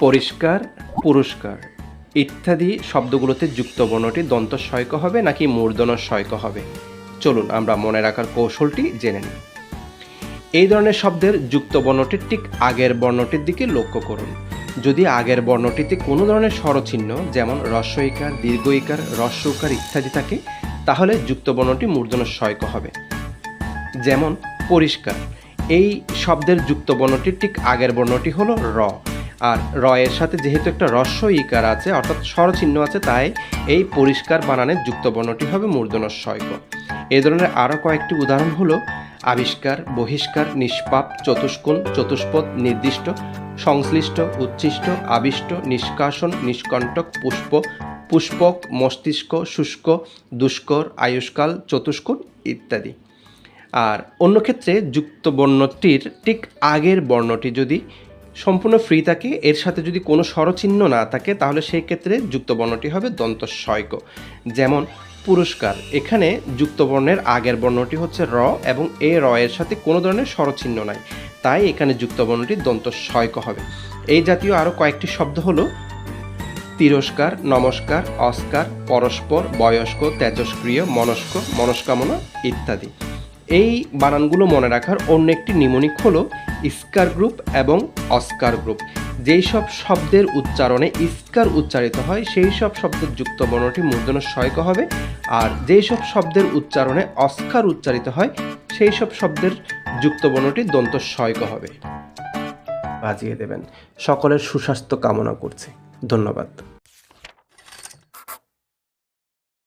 পরিষ্কার, পুরস্কার ইত্যাদি শব্দগুলোতে যুক্ত বর্ণটি দন্ত সয়ক হবে নাকি মূর্ধন সয়ক হবে? চলুন আমরা মনে রাখার কৌশলটি জেনে নিই। এই ধরনের শব্দের যুক্ত বর্ণটির ঠিক আগের বর্ণটির দিকে লক্ষ্য করুন। যদি আগের বর্ণটিতে কোনো ধরনের স্বরচিহ্ন যেমন রস্বইকার দীর্ঘইকার রস্যকার ইত্যাদি থাকে, তাহলে যুক্ত বর্ণটি মূর্ধন্য সয়ক হবে। যেমন পরিষ্কার, এই শব্দের যুক্ত বর্ণটির ঠিক আগের বর্ণটি হলো র। আর র এর সাথে যেহেতু একটা রস্য ইকার আছে, অর্থাৎ স্বরচিহ্ন আছে, তাই এই পরিষ্কার বানানের যুক্ত বর্ণটি হবে মূর্ধন্য সয়ক এই ধরনের আরও কয়েকটি উদাহরণ হলো আবিষ্কার, বহিষ্কার, নিষ্পাপ, চতুষ্কোণ, চতুষ্পদ, নির্দিষ্ট, সংশ্লিষ্ট, উচ্ছিষ্ট, আবিষ্ট, নিষ্কাশন, নিষ্কণ্টক, পুষ্প, পুষ্পক, মস্তিষ্ক, শুষ্ক, দুষ্কর, আয়ুষ্কাল, চতুষ্কোণ ইত্যাদি। আর অন্য ক্ষেত্রে যুক্ত বর্ণটির ঠিক আগের বর্ণটি যদি সম্পূর্ণ ফ্রি থাকে। এর সাথে যদি কোনো স্বরচিহ্ন না থাকে, তাহলে সেই ক্ষেত্রে যুক্ত বর্ণটি হবে দন্ত সয়ক যেমন, পুরস্কার। এখানে যুক্ত বর্ণের আগের বর্ণটি হচ্ছে র এবং এ র এর সাথে কোনো ধরনের স্বরচিহ্ন নাই। তাই এখানে যুক্ত বর্ণটি দন্ত সয়ক হবে। এই জাতীয় আরও কয়েকটি শব্দ হলো তিরস্কার, নমস্কার, অস্কার, পরস্পর, বয়স্ক, তেজস্ক্রিয়, মনস্ক, মনস্কামনা ইত্যাদি। এই বানানগুলো মনে রাখার অন্য একটি নিমোনিক হলো ইস্কার গ্রুপ এবং অস্কার গ্রুপ। যেই সব শব্দের উচ্চারণে ইস্কার উচ্চারিত হয়, সেই সব শব্দের যুক্ত বর্ণটি মূর্ধন্য সয়ক হবে। আর যেই সব শব্দের উচ্চারণে অস্কার উচ্চারিত হয়, সেই সব শব্দের যুক্ত বর্ণটি দন্ত সয়ক হবে। বাজিয়ে দেবেন। সকলের সুস্বাস্থ্য কামনা করছি। ধন্যবাদ।